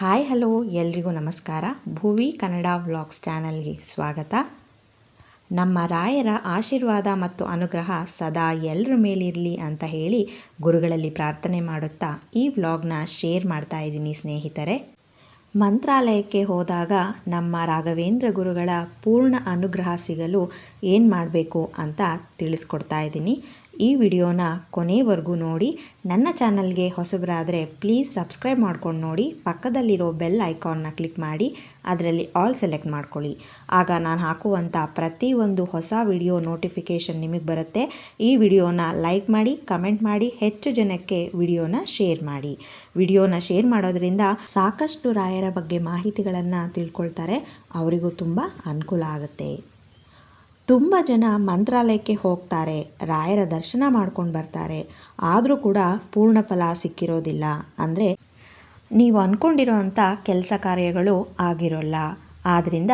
Hi, hello, ಎಲ್ರಿಗೂ ನಮಸ್ಕಾರ. ಭುವಿ Kannada vlogs ಚಾನಲ್ಗೆ ಸ್ವಾಗತ. ನಮ್ಮ ರಾಯರ ಆಶೀರ್ವಾದ ಮತ್ತು ಅನುಗ್ರಹ ಸದಾ ಎಲ್ಲರ ಮೇಲಿರಲಿ ಅಂತ ಹೇಳಿ ಗುರುಗಳಲ್ಲಿ ಪ್ರಾರ್ಥನೆ ಮಾಡುತ್ತಾ ಈ ವ್ಲಾಗ್ನ ಶೇರ್ ಮಾಡ್ತಾ ಇದ್ದೀನಿ ಸ್ನೇಹಿತರೆ. ಮಂತ್ರಾಲಯಕ್ಕೆ ಹೋದಾಗ ನಮ್ಮ ರಾಘವೇಂದ್ರ ಗುರುಗಳ ಪೂರ್ಣ ಅನುಗ್ರಹ ಸಿಗಲು ಏನು ಮಾಡಬೇಕು ಅಂತ ತಿಳಿಸ್ಕೊಡ್ತಾ ಇದ್ದೀನಿ. ಈ ವಿಡಿಯೋನ ಕೊನೆವರೆಗೂ ನೋಡಿ. ನನ್ನ ಚಾನಲ್ಗೆ ಹೊಸಬರಾದರೆ ಪ್ಲೀಸ್ ಸಬ್ಸ್ಕ್ರೈಬ್ ಮಾಡ್ಕೊಂಡು ನೋಡಿ. ಪಕ್ಕದಲ್ಲಿರೋ ಬೆಲ್ ಐಕಾನ್ನ ಕ್ಲಿಕ್ ಮಾಡಿ. ಅದರಲ್ಲಿ ಆಲ್ ಸೆಲೆಕ್ಟ್ ಮಾಡ್ಕೊಳ್ಳಿ. ಆಗ ನಾನು ಹಾಕುವಂಥ ಪ್ರತಿಯೊಂದು ಹೊಸ ವಿಡಿಯೋ ನೋಟಿಫಿಕೇಷನ್ ನಿಮಗೆ ಬರುತ್ತೆ. ಈ ವಿಡಿಯೋನ ಲೈಕ್ ಮಾಡಿ, ಕಮೆಂಟ್ ಮಾಡಿ, ಹೆಚ್ಚು ಜನಕ್ಕೆ ವಿಡಿಯೋನ ಶೇರ್ ಮಾಡಿ. ವಿಡಿಯೋನ ಶೇರ್ ಮಾಡೋದ್ರಿಂದ ಸಾಕಷ್ಟು ರಾಯರ ಬಗ್ಗೆ ಮಾಹಿತಿಗಳನ್ನು ತಿಳ್ಕೊಳ್ತಾರೆ. ಅವರಿಗೂ ತುಂಬ ಅನುಕೂಲ ಆಗುತ್ತೆ. ತುಂಬ ಜನ ಮಂತ್ರಾಲಯಕ್ಕೆ ಹೋಗ್ತಾರೆ, ರಾಯರ ದರ್ಶನ ಮಾಡ್ಕೊಂಡು ಬರ್ತಾರೆ. ಆದರೂ ಕೂಡ ಪೂರ್ಣ ಫಲ ಸಿಕ್ಕಿರೋದಿಲ್ಲ. ಅಂದರೆ ನೀವು ಅಂದ್ಕೊಂಡಿರೋ ಕೆಲಸ ಕಾರ್ಯಗಳು ಆಗಿರೋಲ್ಲ. ಆದ್ದರಿಂದ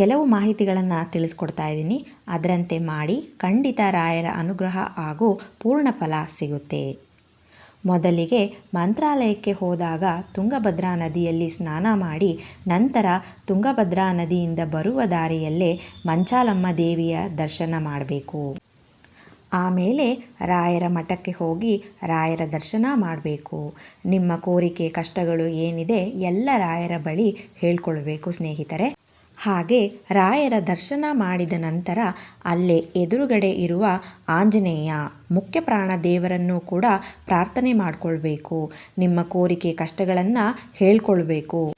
ಕೆಲವು ಮಾಹಿತಿಗಳನ್ನು ತಿಳಿಸ್ಕೊಡ್ತಾ ಇದ್ದೀನಿ. ಅದರಂತೆ ಮಾಡಿ ಖಂಡಿತ ರಾಯರ ಅನುಗ್ರಹ ಹಾಗೂ ಪೂರ್ಣ ಫಲ ಸಿಗುತ್ತೆ. ಮೊದಲಿಗೆ ಮಂತ್ರಾಲಯಕ್ಕೆ ಹೋದಾಗ ತುಂಗಭದ್ರಾ ನದಿಯಲ್ಲಿ ಸ್ನಾನ ಮಾಡಿ ನಂತರ ತುಂಗಭದ್ರಾ ನದಿಯಿಂದ ಬರುವ ದಾರಿಯಲ್ಲೇ ಮಂಚಾಲಮ್ಮ ದೇವಿಯ ದರ್ಶನ ಮಾಡಬೇಕು. ಆಮೇಲೆ ರಾಯರ ಮಠಕ್ಕೆ ಹೋಗಿ ರಾಯರ ದರ್ಶನ ಮಾಡಬೇಕು. ನಿಮ್ಮ ಕೋರಿಕೆ, ಕಷ್ಟಗಳು ಏನಿದೆ ಎಲ್ಲ ರಾಯರ ಬಳಿ ಹೇಳ್ಕೊಳ್ಬೇಕು ಸ್ನೇಹಿತರೆ. ಹಾಗೆ ರಾಯರ ದರ್ಶನ ಮಾಡಿದ ನಂತರ ಅಲ್ಲೇ ಎದುರುಗಡೆ ಇರುವ ಆಂಜನೇಯ ಮುಖ್ಯ ಪ್ರಾಣ ದೇವರನ್ನು ಕೂಡ ಪ್ರಾರ್ಥನೆ ಮಾಡಿಕೊಳ್ಬೇಕು. ನಿಮ್ಮ ಕೋರಿಕೆ ಕಷ್ಟಗಳನ್ನು ಹೇಳ್ಕೊಳ್ಬೇಕು.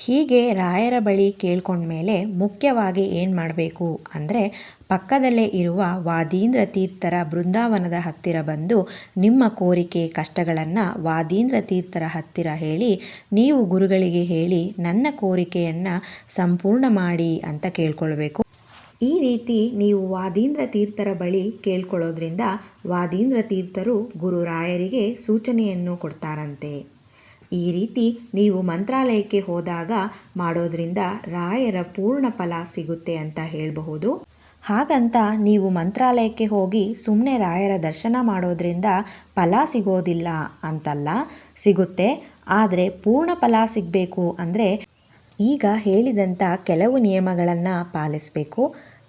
ಹೀಗೆ ರಾಯರ ಬಳಿ ಕೇಳ್ಕೊಂಡ್ಮೇಲೆ ಮುಖ್ಯವಾಗಿ ಏನು ಮಾಡಬೇಕು ಅಂದರೆ ಪಕ್ಕದಲ್ಲೇ ಇರುವ ವಾದೀಂದ್ರ ತೀರ್ಥರ ಬೃಂದಾವನದ ಹತ್ತಿರ ಬಂದು ನಿಮ್ಮ ಕೋರಿಕೆ ಕಷ್ಟಗಳನ್ನು ವಾದೀಂದ್ರ ತೀರ್ಥರ ಹತ್ತಿರ ಹೇಳಿ, ನೀವು ಗುರುಗಳಿಗೆ ಹೇಳಿ ನನ್ನ ಕೋರಿಕೆಯನ್ನು ಸಂಪೂರ್ಣ ಮಾಡಿ ಅಂತ ಕೇಳ್ಕೊಳ್ಬೇಕು. ಈ ರೀತಿ ನೀವು ವಾದೀಂದ್ರ ತೀರ್ಥರ ಬಳಿ ಕೇಳ್ಕೊಳ್ಳೋದ್ರಿಂದ ವಾದೀಂದ್ರ ತೀರ್ಥರು ಗುರುರಾಯರಿಗೆ ಸೂಚನೆಯನ್ನು ಕೊಡ್ತಾರಂತೆ. ಈ ರೀತಿ ನೀವು ಮಂತ್ರಾಲಯಕ್ಕೆ ಹೋದಾಗ ಮಾಡೋದ್ರಿಂದ ರಾಯರ ಪೂರ್ಣ ಫಲ ಸಿಗುತ್ತೆ ಅಂತ ಹೇಳಬಹುದು. ಹಾಗಂತ ನೀವು ಮಂತ್ರಾಲಯಕ್ಕೆ ಹೋಗಿ ಸುಮ್ಮನೆ ರಾಯರ ದರ್ಶನ ಮಾಡೋದ್ರಿಂದ ಫಲ ಸಿಗೋದಿಲ್ಲ ಅಂತಲ್ಲ? ಸಿಗುತ್ತೆ. ಆದರೆ ಪೂರ್ಣ ಫಲ ಸಿಗಬೇಕು ಅಂದರೆ ಈಗ ಹೇಳಿದಂಥ ಕೆಲವು ನಿಯಮಗಳನ್ನು ಪಾಲಿಸಬೇಕು.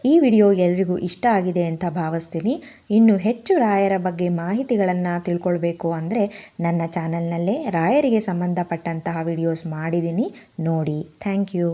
ಈ ವಿಡಿಯೋ ಎಲ್ರಿಗೂ ಇಷ್ಟ ಆಗಿದೆ ಅಂತ ಭಾವಿಸ್ತೀನಿ. ಇನ್ನು ಹೆಚ್ಚು ರಾಯರ ಬಗ್ಗೆ ಮಾಹಿತಿಗಳನ್ನು ತಿಳ್ಕೊಳ್ಬೇಕು ಅಂದರೆ ನನ್ನ ಚಾನಲ್ನಲ್ಲೇ ರಾಯರಿಗೆ ಸಂಬಂಧಪಟ್ಟಂತಹ ವಿಡಿಯೋಸ್ ಮಾಡಿದ್ದೀನಿ. ನೋಡಿ, ಥ್ಯಾಂಕ್ ಯು.